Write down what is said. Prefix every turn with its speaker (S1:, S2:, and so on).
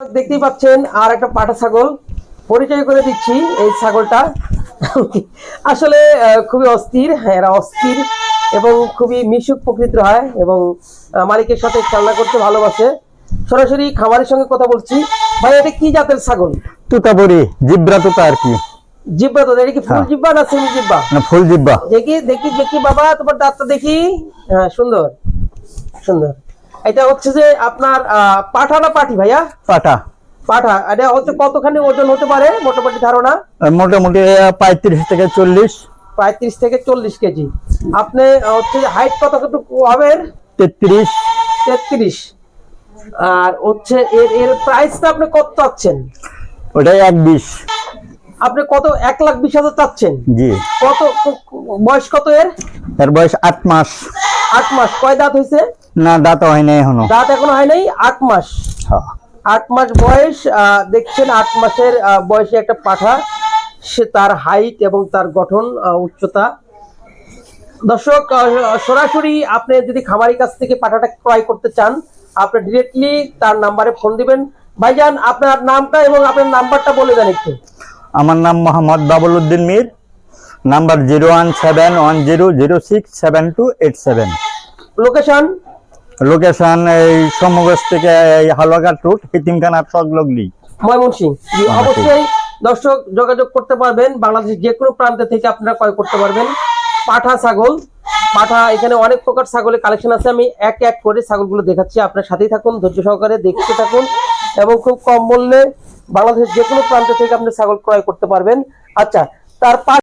S1: দেখতেই পাচ্ছেন আর একটা পাটা ছাগল। পরিচয় করে দিচ্ছি এই ছাগলটা। আসলে খুবই অস্থির হ্যাঁ এরা অস্থির এবং খুবই মিশুক প্রকৃতির হয় এবং মালিকের সাথে খেলনা করতে ভালোবাসে। সরাসরি খামারের সঙ্গে কথা বলছি। ভাই এটা কি জাতের ছাগল?
S2: তুতাবরি জিব্রা তুতা আর কি।
S1: জিব্বা তো এটা কি ফুল
S2: হ্যাঁ।
S1: জিব্বা না সেমি জিব্বা?
S2: না ফুল জিব্বা।
S1: দেখি দেখি দেখি বাবা তোমার দাঁতটা দেখি। হ্যাঁ সুন্দর। সুন্দর। এটা হচ্ছে যে আপনার পাঠা না পাঠি ভাইয়া?
S2: পাটা
S1: পাঠা। এটা হচ্ছে কতখানি ওজন হতে পারে মোটামুটি ধারণা?
S2: মোটামুটি পঁয়ত্রিশ থেকে চল্লিশ।
S1: পঁয়ত্রিশ থেকে চল্লিশ কেজি। আপনি হচ্ছে হাইট কতটুকু হবে
S2: তেত্রিশ।
S1: তেত্রিশ। আর হচ্ছে এর এর প্রাইসটা আপনি কত চাচ্ছেন?
S2: ওটাই এক বিশ।
S1: আপনি কত এক লাখ বিশ হাজার চাচ্ছেন?
S2: জি।
S1: কত বয়স কত এর?
S2: এর বয়স আট মাস।
S1: আট মাস। কয় দাঁত হয়েছে
S2: না দাঁত হয় নাই এখনও।
S1: দাঁত এখনও হয় নাই? আট মাস।
S2: হ্যাঁ।
S1: আট মাস বয়স দেখছেন আট মাসের বয়সে একটা পাঠা। সে তার হাইট এবং তার গঠন উচ্চতা। দর্শক সরাসরি আপনি যদি খামারি কাছ থেকে পাঠাটা ক্রয় করতে চান আপনি ডিরেক্টলি তার নাম্বারে ফোন দিবেন। ভাইজান আপনার নামটা এবং আপনার নাম্বারটা বলে দেন একটু।
S2: আমার নাম Mohammad Babul Uddin Mir. Number zero one seven one zero zero six seven two eight seven.
S1: Location
S2: location এই সমগজ থেকে এই হালুয়াঘাট রুট হিতিমখানা চকলগলি
S1: ময়মনসিং। অবশ্যই দর্শক যোগাযোগ করতে পারবেন। বাংলাদেশের যে কোনো প্রান্ত থেকে আপনারা ক্রয় করতে পারবেন। পাঠা ছাগল। পাঠা এখানে অনেক প্রকার ছাগলের কালেকশন আছে। আমি এক এক করে ছাগলগুলো দেখাচ্ছি। আপনার সাথেই থাকুন ধৈর্য সহকারে দেখতে থাকুন। এবং খুব কম মূল্যে বাংলাদেশের যে কোনো প্রান্ত থেকে আপনি ছাগল ক্রয় করতে পারবেন। আচ্ছা তার